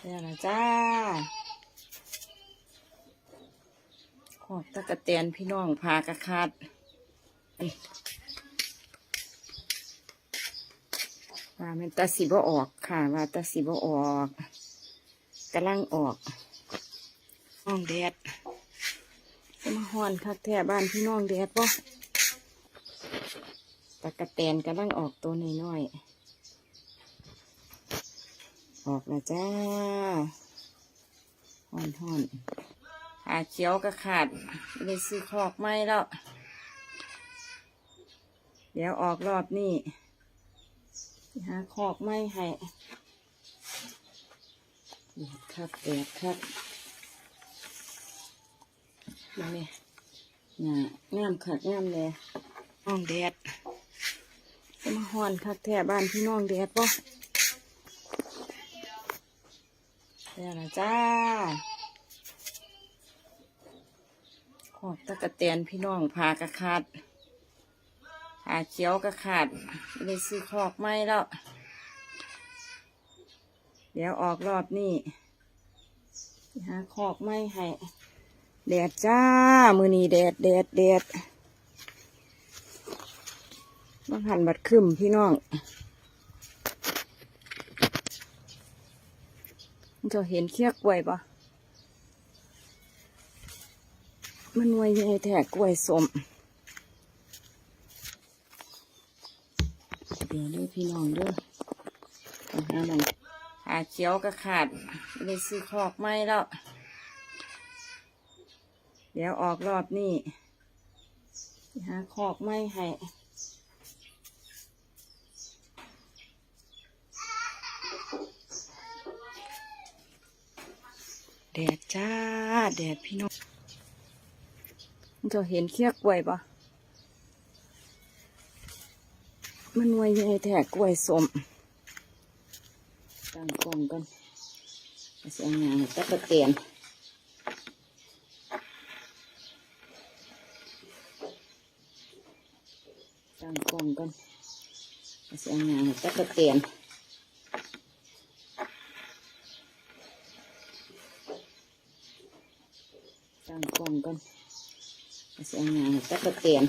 เดี๋ยวนะจ้าขอบตะกะแตนพี่น้องพากระคาดว่ามันตาสีบ่ออกค่ะ ว่าตาสีบ่ออกกำลังออกห้องแดดจะมาฮ้อนคักแท่บ้านพี่น้องแดดบ่ตะกะแตนกำลังออกตัวน้อยๆ ออกแล้วจ้าฮ้อนฮ้อนๆหาเขียวก็ขาดเลยซื้อคอกไม้แล้ว เดี๋ยวออกรอบนี้หาคอกไม้ให้แดดครับแดดครับมาเนี่ยน่ะงามขัดงามเลยห้องแดดจะมาฮ้อนคักแท่บ้านพี่น้องแดดป่ะ เดี๋ยวนะจ้าขอบตะกะแตนพี่น้องพากระขาดหาเขียวกระขาดเลยซื้อคอกไม้แล้ว เดี๋ยวออกรอบนี้หาคอกไม้ให้แดดจ้า มือนี้แดดแดดแดดบางหันบัดขึ้นพี่น้องมัน จะเห็นเคียกกล้วยปะมันวยใหญ่แทกกล้วยสมเดี๋ยวด้วยพี่น้องด้อไปหาหนังหาเขียวก็ขาดเลยซื้อคอกไม้แล้ว เดี๋ยวออกรอบนี้หาคอกไม้ให้ แดดจ้า แดดพี่น้องจะเห็นเคียกล้วยปะมันไวยใหญ่แทกกล้วยสมตั้งกล้องกันเสียงยางตะกะเตียนตั้งกล้องกันเสียงยางตะกะเตียน ตั้งกล้องกันเสียงงานตะกะเตียน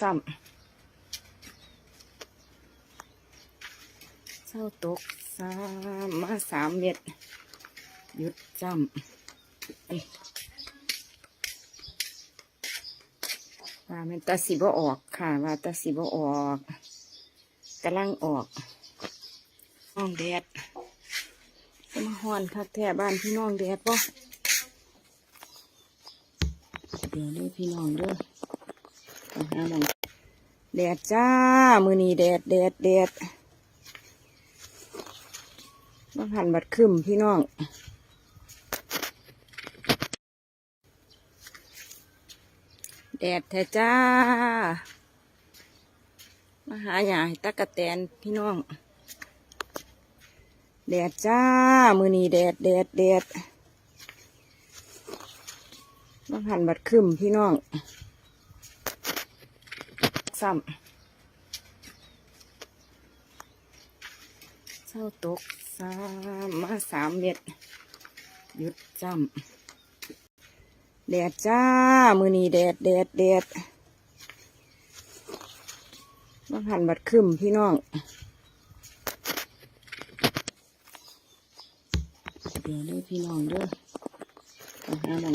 ซ้ำเศร้าตกสามมาสามเม็ดหยุดจำ ว่ามันตาสีบ่ออกค่ะ ว่าตาสีบ่ออกกำลังออกห้องแดดจะมาฮ้อนคักแท่บ้านพี่น้องแดดป่เดี๋ยวเด้วยพี่น้องเด้อไปหาหนังแดดจ้า มือนี้แดดแดดแดดบางหันบัดขึ้นพี่น้อง แดดแท้จ้า มาหาหยาให้ตะกะแตนพี่น้อง แดดจ้า มือนีแดดแดดแดดบาหันบัดขึ้นพี่น้อง ซ้ำเศร้าตกสามมาสามเม็ดหยุดจำ แดดจ้า มือนี้แดดแดดแดดบางหันบัดขึ้นพี่น้องเดี๋ยวด้วยพี่น้องด้อไปหาหนัง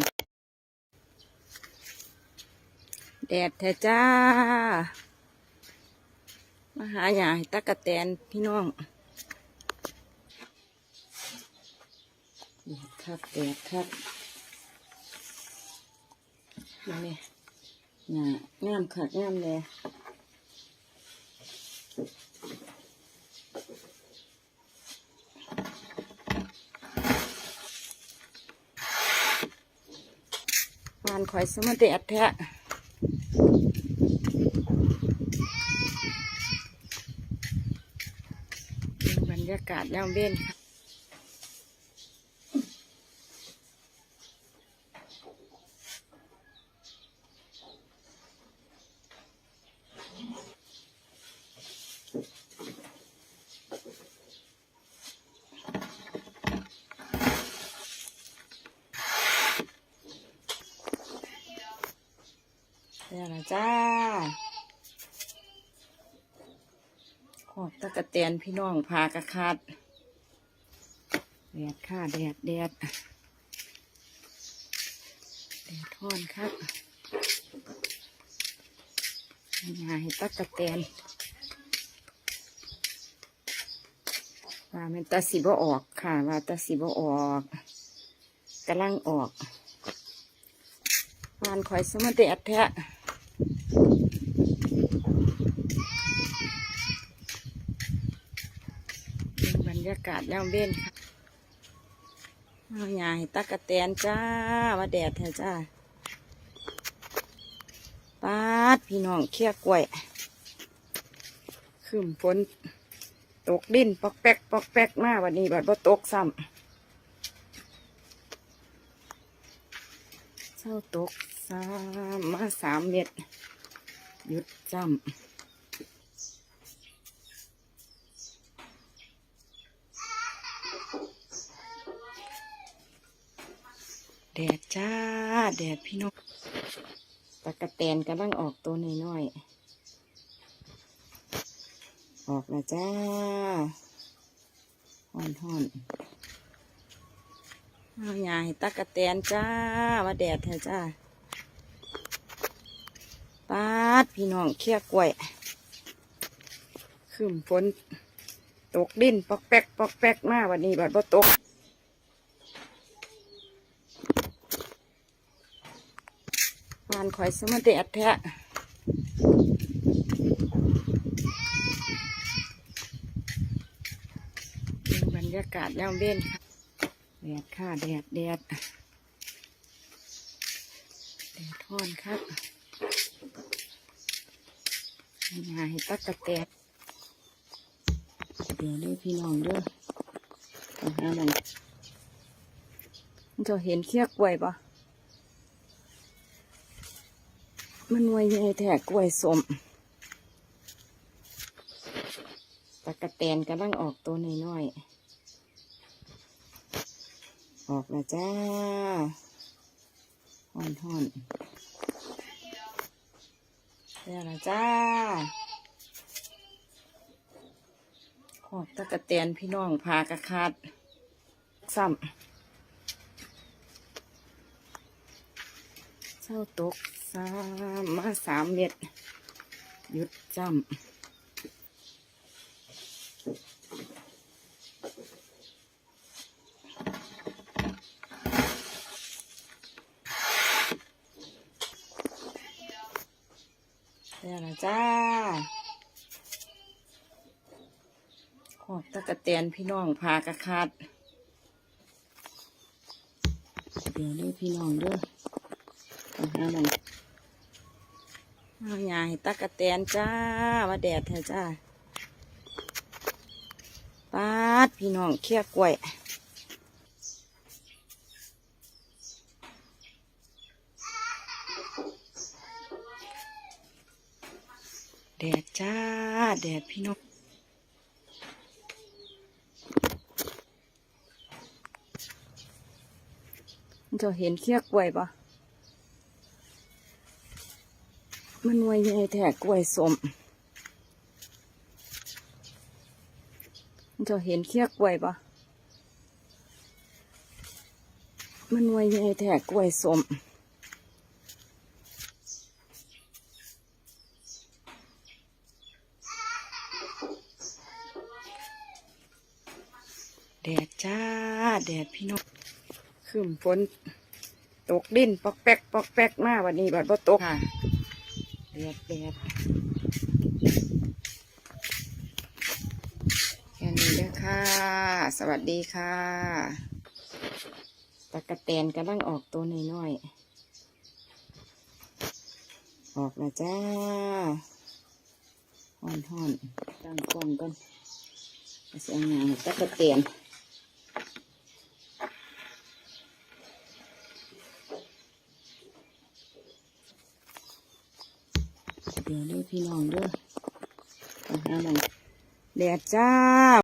แดดแท้จ้า มาหาหยาให้ตะกะแตนพี่น้องแดดครับแดดครับ มาเนี่ยงามงามขัดงามเลยวานข่อยสมาเดดแท้บรรยากาศย่ามเบ้นค่ะ จ้าขอบตะกะแตนพี่น้องพากระคาดแดดค่ะแดดแดดแดดท่อนครับงายตะกะแตนว่ามันตาสีบ่ออกค่ะ ว่าตาสีบ่ออกกำลังออกวานคอยสมาแดดแท้ ดูบ รยากาศย่ามเบ้นค่ะเอาหยาให้ตักกะแตนจ้าว่าแดดเถอะจ้าปาดพี่น้องเคี่ยกล้วยขึ้นฝนตกดินปอกแป๊กปอกแป๊กมาวันนี้บัดบ่ตกซ้ำเช้าตกซ้ำมาสามเม็ดหยุดจำ แดดจ้า แดดพี่นกตะกะแตนกำลังออกตัวน้อยๆออกแล้วจ้าห่อนห่อนเอาหยาให้ตะกะแตนจ้าว่าแดดเถอะจ้าปาดพี่น้องเคี่ยกล้วยขึ้นฝนตกดินปอกแป๊กปอกแป๊กมาวันนี้บัดบ่ตก วานคอยสมาแดดแท้บรรยากาศย่ามเบ้นค่ะแดดค่ะแดดแดดแดดท่อนครับงายตักกะแตนเดี๋ยวด้วยพี่น้องด้อไปหามันจะเห็นเคียกไว้ปะ มันวยใหญ่แท้กล้วยสมตะกะแตนกำลังออกตัวน้อยๆ ออกแล้วจ้าห่อนห่อนๆแล้วละจ้าขอบตะกะแตนพี่น้องพากระคาดซ้ำเช้าตก สามมาสามเม็ดหยุดจำแล้วละจ้า ขอบตะกะแตนพี่น้องพากระคาดเดี๋ยวด้วยพี่น้องด้อไปหามัน เอาหยาให้ตักกะแตนจ้าว่าแดดเถอะจ้าปาดพี่น้องเคี่ยกล้วยแดดจ้า แดดพี่น้องจะเห็นเคี่ยกล้วยปะ มันวยใหญ่แท้กล้วยสมจะเห็นเคียกล้วยปะมันวยใหญ่แท้กล้วยสมแดดจ้า แดดพี่น้องขึ้นฝนตกดินปอกแป๊กปอกแป๊กมาวันนี้บัดบ่ตกค่ะ แดดแดดแค่นี้เด้อค่ะ สวัสดีค่ะตะกะแตนกำลังออกตัวน้อยๆออกแล้วจ้าห่อนห่อนๆตั้งกล้องกันเสียงงานตะกะเตียน เดี๋ยวเด้อพี่น้องเด้อไปหาหมองแดดจ้า